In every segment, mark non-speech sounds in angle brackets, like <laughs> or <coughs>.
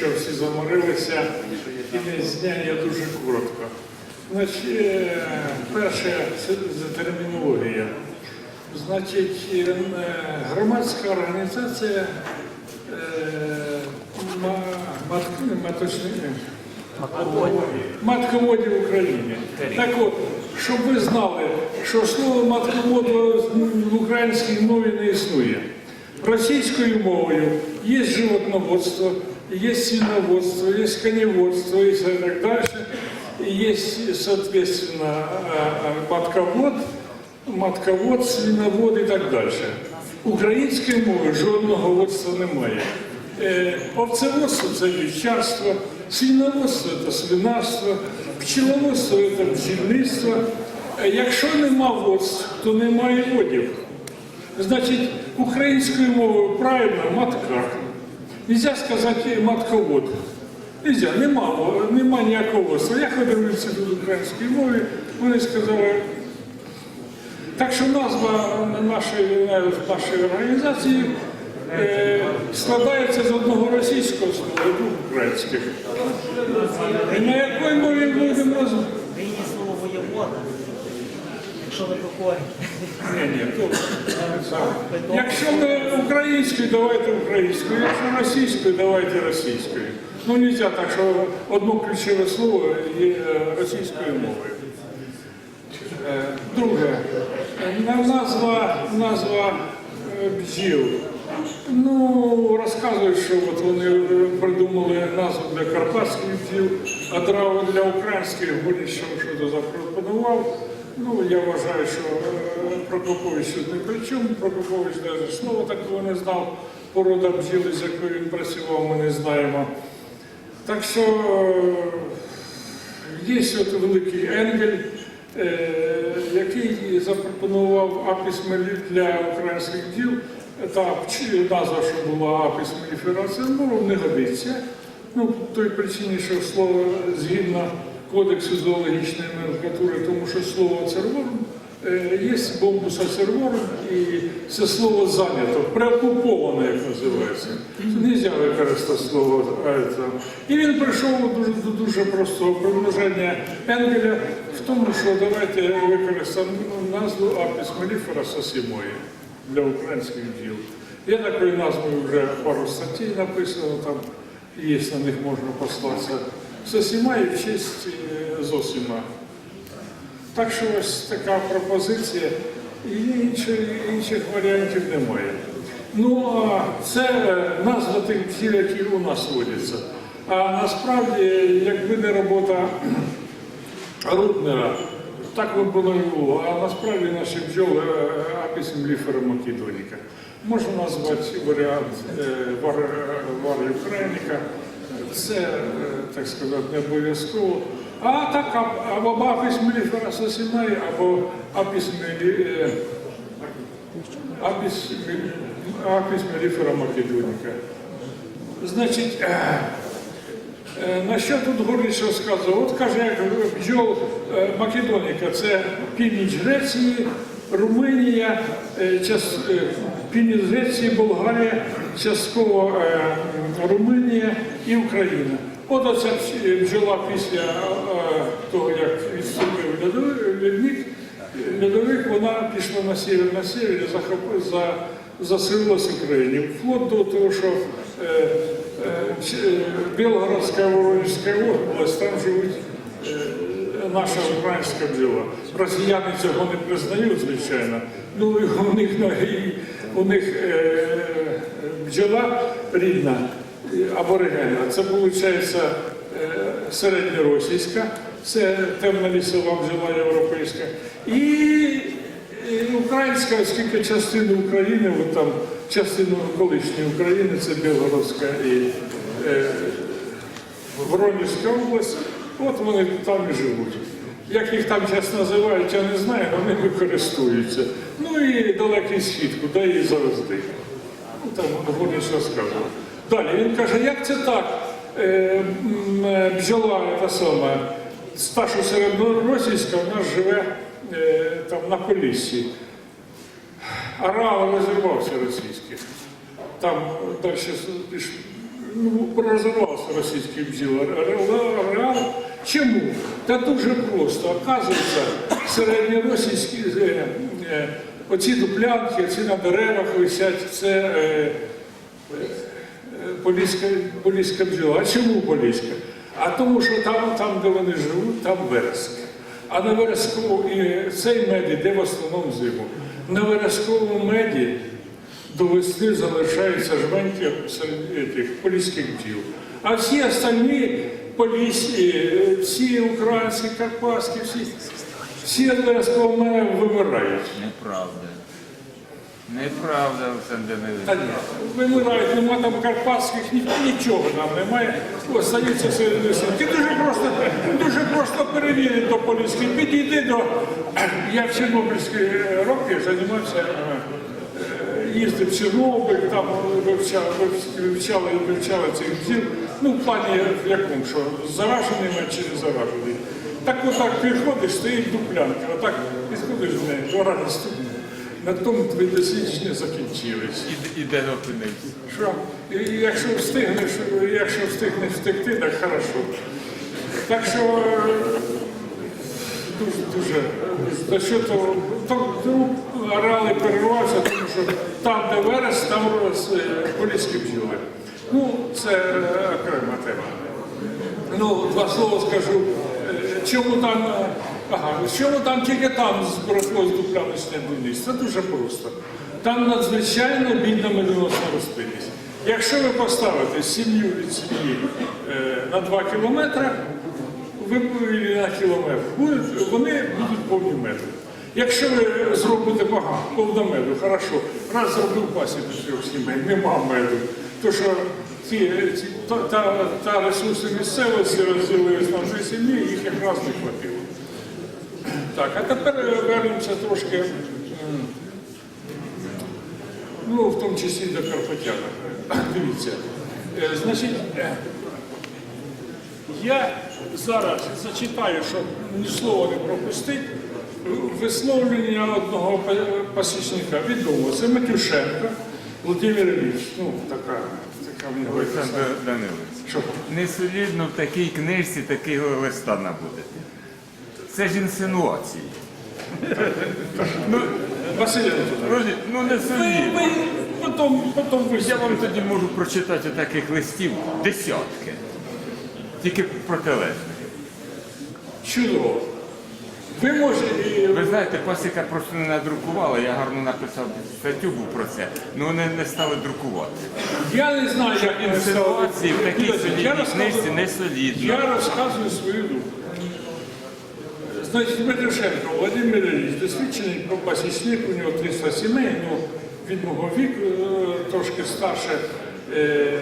що всі заморилися, і не зня я дуже коротко. Значить, е, перше це за термінологія. Значить, е, громадська організація е, ма- мат- маточни- матководів України. Так от, щоб ви знали, що слово матковод в українській мові не існує. Російською мовою є животноводство, є свиноводство, є коневодство і так далі. Є, соответственно, матковод, матковод, свиновод і так далі. Української мови жодного водства немає. Е, Овцеводство це вівчарство, свиноводство це свинарство, пчеловодство це бджільництво. Е, Якщо нема водств, то немає водів. Значить, українською мовою правильно маткар. Нельзя сказати матковод. Нельзя, нема, нема ніякого. Я ходив в інститут української мови, вони сказали, так що назва нашої, нашої організації е, складається з одного російського слова і двох українських. І на якій мові будемо? Вийде слово воєвода, якщо ви покорні. Ні, ні, то. Якщо ми українською, давайте українською, якщо російською, давайте російською. Ну, не можна так, що одно ключове слово є е, російською мовою. Е, Друге, е, назва, назва бджіл. Ну, розказують, що от вони придумали назву для карпатських бджіл, а драву для українських Горніч що запропонував. Ну, я вважаю, що е, Прокопович не при чому. Прокопович навіть слова такого не знав. Порода бджіли, з якою він працював, ми не знаємо. Так що е, є от великий Енгель, е, який запропонував апіс мелі для українських діл. Та назва, що була апіс меліфера цербору, не годиться. Ну, той причині, що слово згідно кодексу зоологічної номенклатури, тому що слово церборум е, є бомбуса церборум, і це слово зайнято, преокуповане, як називається. Це нельзя використати слово. е. І він прийшов до дуже простого примноження Енгеля в тому, що давайте використаємо назву апіс сосімої для українських діл. Я такою назвою вже пару статей написано, там є на них можна послатися. Сосіма і в честь е, Зосима. Так що ось така пропозиція, і інших, інших варіантів немає. Ну, а це е, назва тих бджіл, які у нас водяться. А насправді, якби не робота <clears throat> Рутнера, так би було і було. А насправді наші бджоли апіс мліфера македоніка. Можна назвати варіант е, вар, вар Україніка. Це, е, так сказати, не обов'язково. А так, або апіс меліфера сосімай, або апіс мелі, е, апіс, мелі- апіс меліфера македоніка. Значить, е, На що тут Горліч розказував? От каже, як бджол Македоніка, це північ Греції, Румунія, північ Греції, Болгарія, частково Румунія і Україна. От оця бджола після е, того, як відступив льодовик, льодовик, вона пішла на север, на север, захопила, за, заселилась Україні. Вплоть до того, що е, е, е, Білгородська Воронежська область, там живуть е, наша українська бджола. Росіяни цього не признають, звичайно. Ну і у них, ну, у них бджола рідна, е, аборигенна. Це виходить е, середньоросійська, це темна лісова бджола європейська. І і українська, оскільки частину України, от там частину колишньої України, це Білгородська і е, Воронежська область, от вони там і живуть. Як їх там зараз називають, я не знаю, вони користуються. Ну і далекий схід, куди її завезли. Ну, там Горніч розказував. Далі він каже, як це так? Е, е, бджола та сама, старша середноросійська, вона живе е, там на Поліссі. Ареал розірвався російський. Там далі ну, розірвався російський бджіл. Реал. Чому? Та дуже просто. Оказується, середньоросійські оці дуплянки, оці на деревах висять, це поліська, поліська бджола. А чому поліська? А тому, що там, там де вони живуть, там вереск. А на вересковому і цей мед іде в основному зиму. На вересковому меді до весни залишаються жменьки серед поліських бджіл. А всі остальні поліські, всі українські, карпатські, всі, всі верескового вимирають. Неправда. Неправда, Олександр Данилович. вимирають, нема там карпатських, ні, нічого там немає. Остаються серед весни. Ти дуже просто, дуже просто перевірити до поліських. Підійди до. Я в Чорнобильській роки займався, е, їздив в Чорнобиль, там вивчав, вивчали, вивчали цих бджіл. Ну, в плані в якому, що заражений мед чи не заражений. Так отак підходиш, стоїть дуплянка, отак підходиш з нею, два рази стукнув. На тому твої дослідження закінчились. І, і де опинився? Що, і якщо встигнеш, якщо встигнеш втекти, так хорошо. Так що е, дуже, дуже е, до що то, то, ареали перервався, тому що там, де верес, там рос, е, поліські бджоли. Ну, це е, окрема тема. Ну, два слова скажу. Е, Чому там, ага, чому там тільки там збросло з дупляночне будівництво? Це дуже просто. Там надзвичайно бідна медоносна рослинність. Якщо ви поставите сім'ю від сім'ї е, на 2 кілометри, ви на кілометр, вони будуть повні меду. Якщо ви зробите багато, повна меду, хорошо, раз зробив пасіку трьох сімей, нема меду, то що ті, ті, та, та, та ресурси місцевості розділились на дві сім'ї, їх якраз не хватило. Так, а тепер вернемося трошки, ну, в тому числі до Карпатяна. <coughs> Дивіться, е, значить, е, я зараз зачитаю, щоб ні слова не пропустити, висловлення одного пасічника відомо. Це Матюшенко Володимир Ілліч. Ну, така, така в нього. Олександр Данилович. Не солідно в такій книжці такого листа набудете. Це ж інсинуації. ну, Василь ну не ви, ви потім, потім Я вам тоді можу прочитати таких листів десятки. Тільки протилежних. Чудово. Ви можете. Ви знаєте, пасіка просто не надрукувала, я гарно написав статтю був про це, але вони не стали друкувати. Я не знаю, як вони Інсинуації в такій солідній книжці не солідно. Я розказую свою думку. Значить, Медведченко Володимир Ілліч, досвідчений пасічник, у нього 300 сімей, ну, від мого віку е, трошки старше. Е,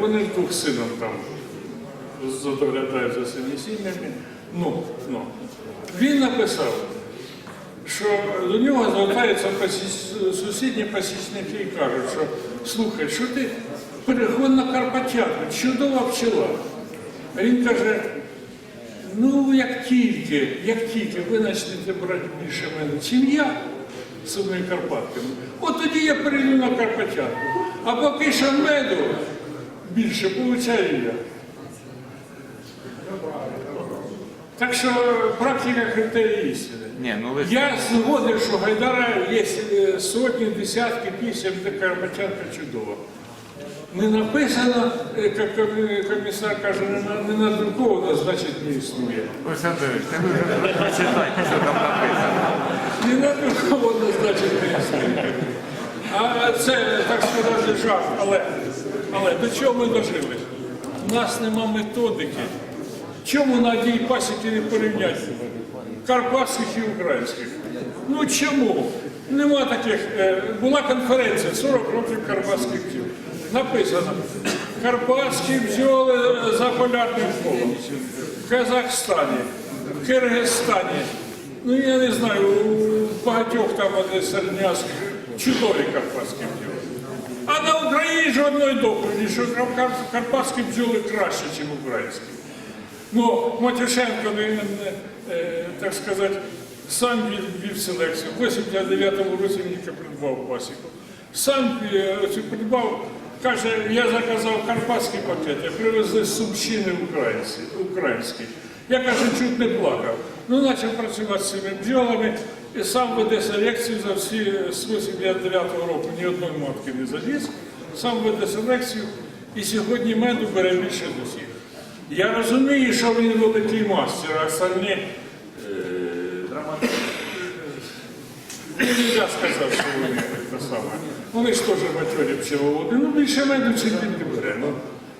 Вони двох сином там доглядають за своїми сім'ями. Ну, ну. Він написав, що до нього звертаються пасіч- сусідні пасічники і кажуть, що слухай, що ти переходь на Карпатяну, чудова пчела. А він каже, ну як тільки, як тільки ви почнете брати більше мене, чим я з своїми Карпатками, от тоді я перейду на Карпатяну. А поки що меду більше получаю я. Так що практика критерії істини. Ні, ну лист Я згоден, що Гайдара є е, сотні, десятки пісень, де Карпаченка чудова. Не написано, е, як комісар каже, не на- не надруковано, значить не існує. Олександр, Ігорович, та ви вже прочитайте, що там написано. Не надруковано, значить не існує. А це, так сказати, жарт. Але, але до чого ми дожили? У нас нема методики. Чому на одній пасіки не порівняти? Карпатських і українських. Ну чому? Нема таких. е, Була конференція 40 років карпатських бджіл. Написано, карпатські бджоли за полярним колом. В Казахстані, в Киргизстані. Ну я не знаю, у багатьох там вони середняцьких чудові карпатські бджоли. А на Україні жодної доповіді, що карпатські бджоли краще, ніж українські. Ну, Матюшенко, він, е, так сказати, сам вів, селекцію. В 89-му році він придбав пасіку. Сам е, придбав Каже, я заказав карпатські пакети, привезли з Сумщини українці, українські. Я каже, чуть не плакав. Ну, почав працювати з цими бджолами і сам веде селекцію за всі з 89-го року ні одної матки не заліз, сам веде селекцію і сьогодні меду бере більше з усіх. Я розумію, що він великий мастер, а остальні е, Ну, я сказав, що вони саме. Вони ж теж матьорі пчеловоди. Ну, більше меду він не бере. Ну,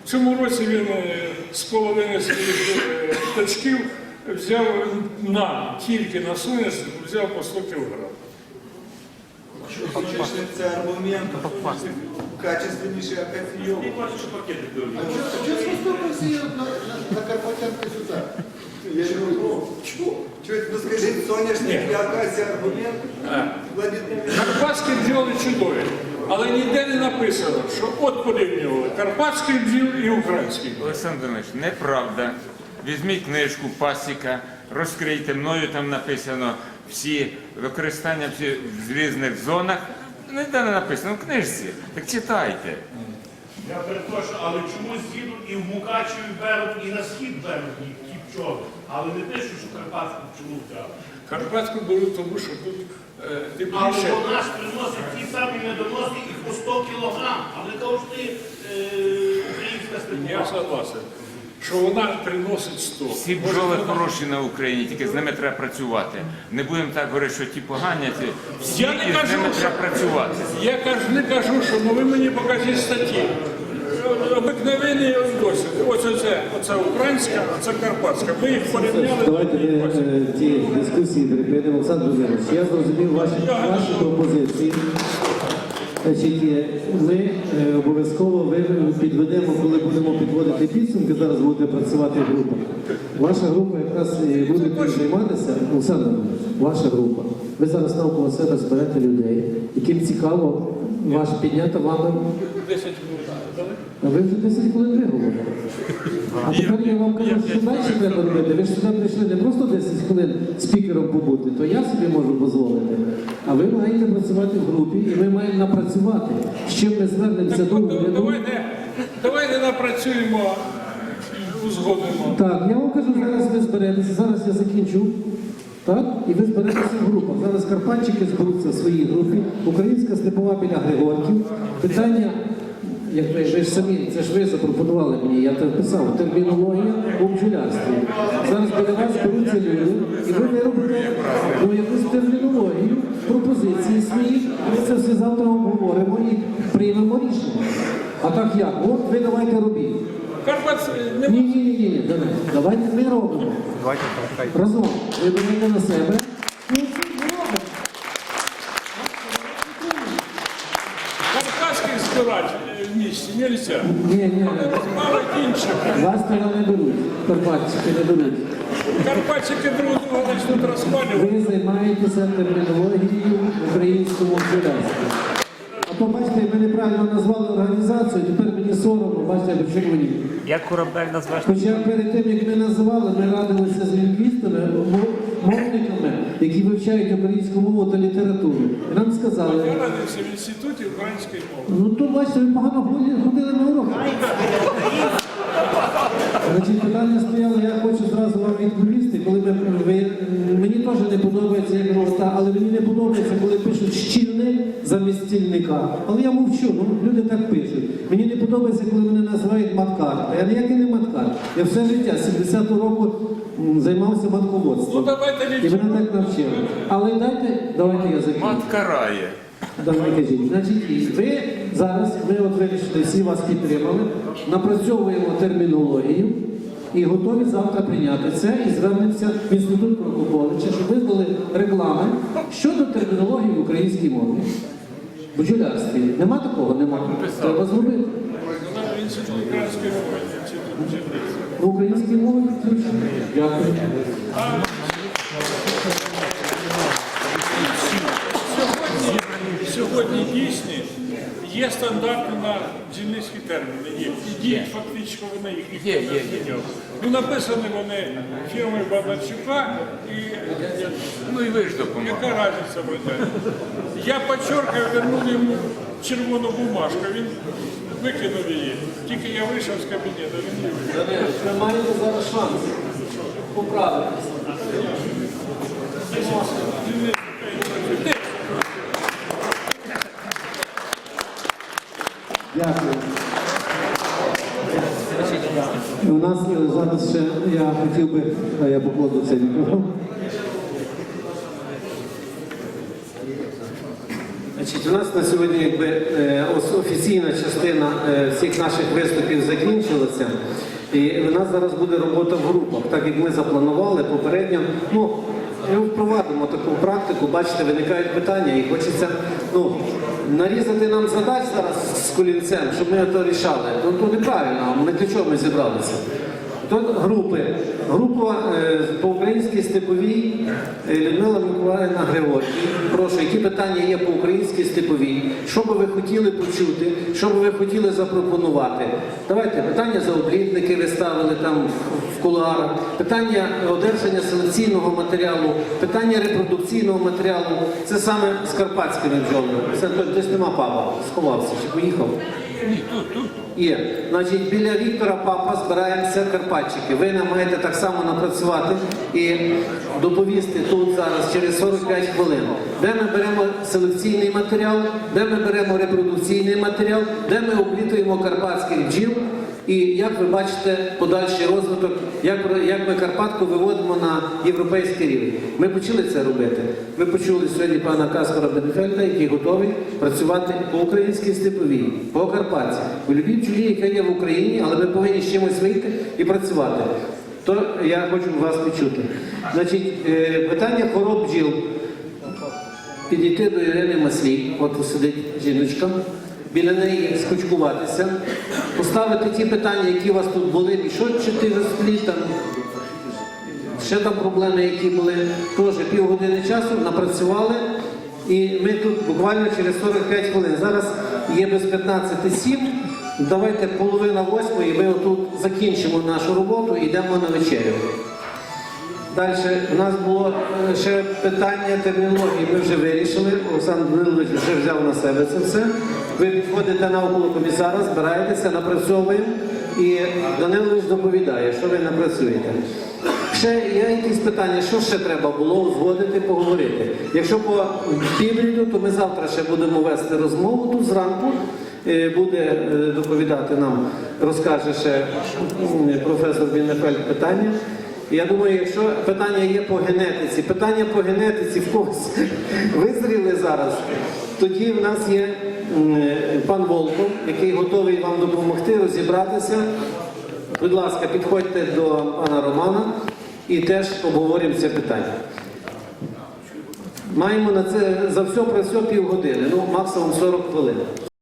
в цьому році він е, з половини своїх е, точків взяв на, тільки на соняшник, взяв по 100 кілограм. Соняшник це аргумент качественніший акафійов. А что с востока сеют на, Карпатянку сюда? Я ж говорю, чого? Чого, ну скажіть, соняшник акація аргумент? Карпатські бджоли чудові, але ніде не написано, що от порівнювали карпатський бджіл і український. Олександр Іванович, неправда. Візьміть книжку Пасіка, розкрийте мною, там написано всі використання всі в різних зонах. Ніде не написано в книжці. Так читайте. Я перепрошую, але чомусь їдуть і в Мукачеві беруть, і на схід беруть ті пчоли. Але не пишуть, що карпатську пчолу взяли. Карпатську беруть, тому що тут е, тим Але вона ж приносить ті самі медоноси і по 100 кілограм. А ви ти е, українська Я согласен, що вона приносить 100. Всі бджоли хороші на Україні, тільки з ними треба працювати. Не будемо так говорити, що ті погані, ті всі Я не і з кажу, ними що- треба працювати. Я кажу, не кажу, що ну ви мені покажіть статті. Обикновений досвід. Ось оце, оце українська, а це карпатська. Ми їх порівняли. Давайте ми е, ті дискусії припинимо. Олександр Володимирович, я зрозумів ваші, ваші пропозиції. Значить, е, ми е, обов'язково підведемо, коли будемо підводити підсумки, зараз буде працювати група. Ваша група якраз буде займатися. Олександр, ваша група. Ви зараз навколо себе зберете людей, яким цікаво ваш піднята вами 10 минут дали. а ви вже 10 хвилин виговорили. А тепер я вам кажу, що далі треба робити. Ви ж сюди прийшли не просто 10 хвилин спікером побути, то я собі можу дозволити. А ви маєте працювати в групі, і ми маємо напрацювати. З чим ми звернемося до уряду. давайте, давайте напрацюємо, узгодимо. Так, я вам кажу, зараз ви зберетеся, зараз я закінчу. Так? І ви зберетеся в групах. Зараз Карпатчики зберуться в своїй групі, Українська степова біля Григорків. Питання, як ви, ви ж самі, це ж ви запропонували мені, я це писав, термінологія у бджолярстві. Зараз біля вас зберуться люди, і ви виробите ну, якусь термінологію, пропозиції свої, ми це все завтра обговоримо і приймемо рішення. А так як? От ви давайте робіть. Карпат Ні, не ні, ні, ні, давай. давайте ми робимо. Разом. Ви берете на себе. Ну, це ми робимо. карпатських збирати е, в місті нельзя. Ні, ні, Мало інших. вас тоді не беруть. Карпатчики не беруть. Карпатчики друг друга почнуть розпалювати. Ви займаєтеся термінологією українському господарстві. А то бачите, ми неправильно назвали організацію, тепер мені соромно, бачите, до чому мені. Як корабель назвеш? Хоча перед тим, як ми називали, ми радилися з лінгвістами, мовниками, які вивчають українську мову та літературу. І нам сказали, Я радився в інституті української мови. Ну то бачите, ви погано ходили, на уроки. Значить, питання стояло, я хочу зразу вам відповісти, коли ми, теж не подобається як рота, але мені не подобається, коли пишуть щільник замість стільника. Але я мовчу, ну люди так пишуть. Мені не подобається, коли мене називають маткар. А я ніякий не маткар. Я все життя, з 70-го року займався Ну матководством. давайте І мене так навчили. Але дайте, давайте я закінчу. Мат карає. Давай кажіть. Значить, ви зараз, ми от вирішили, всі вас підтримали, напрацьовуємо термінологію і готові завтра прийняти це і звернемося в інститут Прокоповича, щоб видали реклами щодо термінології в українській мові. В. Нема такого? Нема. Треба зробити. Мови. В українській мові. Дякую. Сьогодні, сьогодні дійсні є стандарти на бджільницькі терміни. Є. І діють фактично вони їх ніхто Є, не є, є. зміняв. Ну написані вони фірмою Бабарчука і Ну і ви ж допомогли. яка разниця в Я подчеркиваю, вернув йому червону бумажку. Він Викинув її. Тільки я вийшов з кабінету, він її викинув. Ви маєте зараз шанс поправитися. Дякую. У нас е, зараз ще я хотів би, а я покладу цей мікрофон. Значить, у нас на сьогодні якби, е, офіційна частина е, всіх наших виступів закінчилася. І в нас зараз буде робота в групах, так як ми запланували попередньо. Ну, ми впровадимо таку практику, бачите, виникають питання і хочеться ну, нарізати нам задач зараз з колінцем, щоб ми це рішали. Ну, то неправильно, ми для чого ми зібралися? Тут групи. Група е, по-українській степовій е, Людмила Миколаївна Григорій. Прошу, які питання є по українській степовій? Що би ви хотіли почути? Що би ви хотіли запропонувати? Давайте питання за облітники ви ставили там в кулуарах, питання одержання селекційного матеріалу, питання репродукційного матеріалу. Це саме з карпатськими бджолами. Це тут десь нема папа, сховався чи поїхав. Є. Значить, біля Віктора Папа збираємося Карпатчики. Ви нам маєте так само напрацювати і доповісти тут зараз через 45 хвилин, де ми беремо селекційний матеріал, де ми беремо репродукційний матеріал, де ми облітуємо карпатських бджіл. І як ви бачите подальший розвиток, як, як ми Карпатку виводимо на європейський рівень. Ми почали це робити. Ви почули сьогодні пана Каспара Бенефельда, який готовий працювати по українській степовій, по Карпатці, по любій бджолі, яка є в Україні, але ми повинні з чимось вийти і працювати. То я хочу вас почути. Значить, е, питання хвороб бджіл. Підійти до Ірини Маслій, от сидить жіночка, біля неї скучкуватися, поставити ті питання, які у вас тут були, і що чи ти там, ще там проблеми, які були, теж півгодини часу напрацювали. І ми тут буквально через 45 хвилин. Зараз є без 15.07. Давайте половина восьмої, ми отут закінчимо нашу роботу і йдемо на вечерю. Далі у нас було е, ще питання термінології. Ми вже вирішили. Олександр Данилович вже взяв на себе це все. Ви підходите на навколо комісара, збираєтеся, напрацьовуємо. І Данилович доповідає, що ви напрацюєте. Ще є якісь питання, що ще треба було узгодити, поговорити. Якщо по півріду, то ми завтра ще будемо вести розмову тут зранку. Е, Буде е, доповідати нам, розкаже ще професор Бінефельд питання. Я думаю, якщо питання є по генетиці, питання по генетиці в когось <laughs> визріли зараз, тоді в нас є пан Волков, який готовий вам допомогти розібратися. Будь ласка, підходьте до пана Романа і теж обговоримо це питання. Маємо на це за все про все півгодини, ну максимум 40 хвилин.